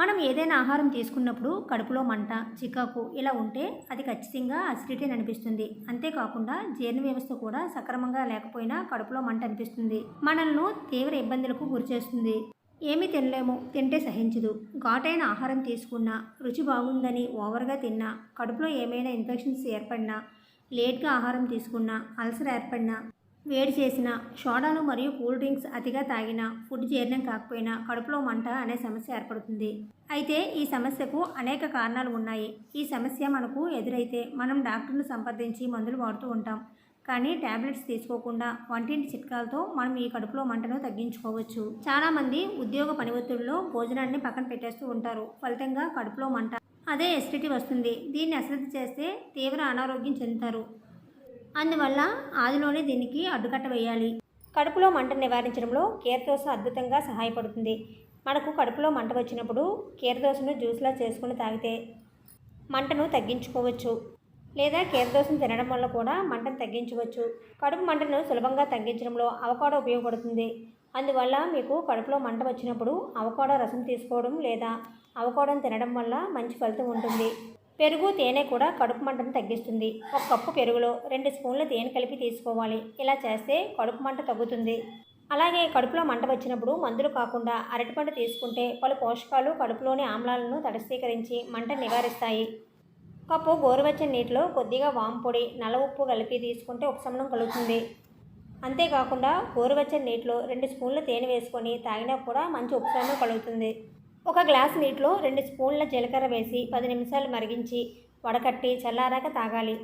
మనం ఏదైనా ఆహారం తీసుకున్నప్పుడు కడుపులో మంట చికాకు ఇలా ఉంటే అది ఖచ్చితంగా అసిడిటీ అని అనిపిస్తుంది. అంతేకాకుండా జీర్ణ వ్యవస్థ కూడా సక్రమంగా లేకపోయినా కడుపులో మంట అనిపిస్తుంది. మనల్ని తీవ్ర ఇబ్బందులకు గురిచేస్తుంది ఏమీ తినలేము తింటే సహించదు. ఘాటైన ఆహారం తీసుకున్నా రుచి బాగుందని ఓవర్గా తిన్నా కడుపులో ఏమైనా ఇన్ఫెక్షన్స్ ఏర్పడినా లేట్గా ఆహారం తీసుకున్నా అల్సర్ ఏర్పడినా వేడి చేసిన సోడాలు మరియు కూల్ డ్రింక్స్ అతిగా తాగినా ఫుడ్ జీర్ణం కాకపోయినా కడుపులో మంట అనే సమస్య ఏర్పడుతుంది. అయితే ఈ సమస్యకు అనేక కారణాలు ఉన్నాయి. ఈ సమస్య మనకు ఎదురైతే మనం డాక్టర్ను సంప్రదించి మందులు వాడుతూ ఉంటాం. కానీ ట్యాబ్లెట్స్ తీసుకోకుండా వంటింటి చిట్కాలతో మనం ఈ కడుపులో మంటను తగ్గించుకోవచ్చు. చాలామంది ఉద్యోగ పని ఒత్తిడిలో భోజనాన్ని పక్కన పెట్టేస్తూ ఉంటారు. ఫలితంగా కడుపులో మంట అదే ఎసిడిటీ వస్తుంది. దీన్ని అశ్రద్ధ చేస్తే తీవ్ర అనారోగ్యం చెందుతారు. అందువల్ల ఆదిలోనే దీనికి అడ్డుకట్ట వేయాలి. కడుపులో మంట నివారించడంలో కీరదోస అద్భుతంగా సహాయపడుతుంది. మనకు కడుపులో మంట వచ్చినప్పుడు కీరదోసను జ్యూస్లా చేసుకుని తాగితే మంటను తగ్గించుకోవచ్చు. లేదా కీరదోసను తినడం వల్ల కూడా మంటను తగ్గించవచ్చు. కడుపు మంటను సులభంగా తగ్గించడంలో అవకాడో ఉపయోగపడుతుంది. అందువల్ల మీకు కడుపులో మంట వచ్చినప్పుడు అవకాడో రసం తీసుకోవడం లేదా అవకాడోను తినడం వల్ల మంచి ఫలితం ఉంటుంది. పెరుగు తేనె కూడా కడుపు మంటను తగ్గిస్తుంది. ఒక కప్పు పెరుగులో రెండు స్పూన్ల తేనె కలిపి తీసుకోవాలి. ఇలా చేస్తే కడుపు మంట తగ్గుతుంది. అలాగే కడుపులో మంట వచ్చినప్పుడు మందులు కాకుండా అరటిపండు తీసుకుంటే పలు పోషకాలు కడుపులోని ఆమ్లాలను తటస్థీకరించి మంట నివారిస్తాయి. కప్పు గోరువెచ్చని నీటిలో కొద్దిగా వాంపొడి పొడి నల్ల ఉప్పు కలిపి తీసుకుంటే ఉపశమనం కలుగుతుంది. అంతేకాకుండా గోరువెచ్చని నీటిలో రెండు స్పూన్ల తేనె వేసుకొని తాగినా కూడా మంచి ఉపశమనం కలుగుతుంది. ఒక గ్లాసు నీటిలో రెండు స్పూన్ల జీలకర్ర వేసి పది నిమిషాలు మరిగించి వడకట్టి చల్లారాక తాగాలి.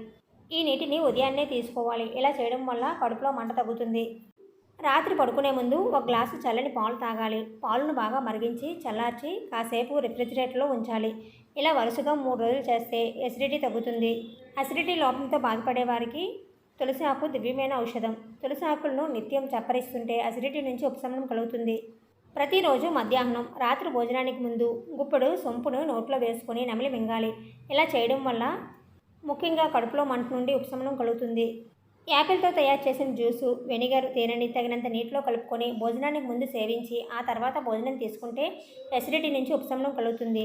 ఈ నీటిని ఉదయాన్నే తీసుకోవాలి. ఇలా చేయడం వల్ల కడుపులో మంట తగ్గుతుంది. రాత్రి పడుకునే ముందు ఒక గ్లాసు చల్లని పాలు తాగాలి. పాలను బాగా మరిగించి చల్లార్చి కాసేపు రిఫ్రిజిరేటర్లో ఉంచాలి. ఇలా వరుసగా మూడు రోజులు చేస్తే ఎసిడిటీ తగ్గుతుంది. అసిడిటీ లోపంతో బాధపడే వారికి తులసి ఆకు దివ్యమైన ఔషధం. తులసి ఆకులను నిత్యం చప్పరిస్తుంటే అసిడిటీ నుంచి ఉపశమనం కలుగుతుంది. ప్రతిరోజు మధ్యాహ్నం రాత్రి భోజనానికి ముందు గుప్పెడు సొంపును నోట్లో వేసుకొని నమిలి మింగాలి. ఇలా చేయడం వల్ల ముఖ్యంగా కడుపులో మంట నుండి ఉపశమనం కలుగుతుంది. యాపిల్తో తయారు చేసిన జ్యూసు వెనిగర్ తేనెని తగినంత నీటిలో కలుపుకొని భోజనానికి ముందు సేవించి ఆ తర్వాత భోజనం తీసుకుంటే ఎసిడిటీ నుంచి ఉపశమనం కలుగుతుంది.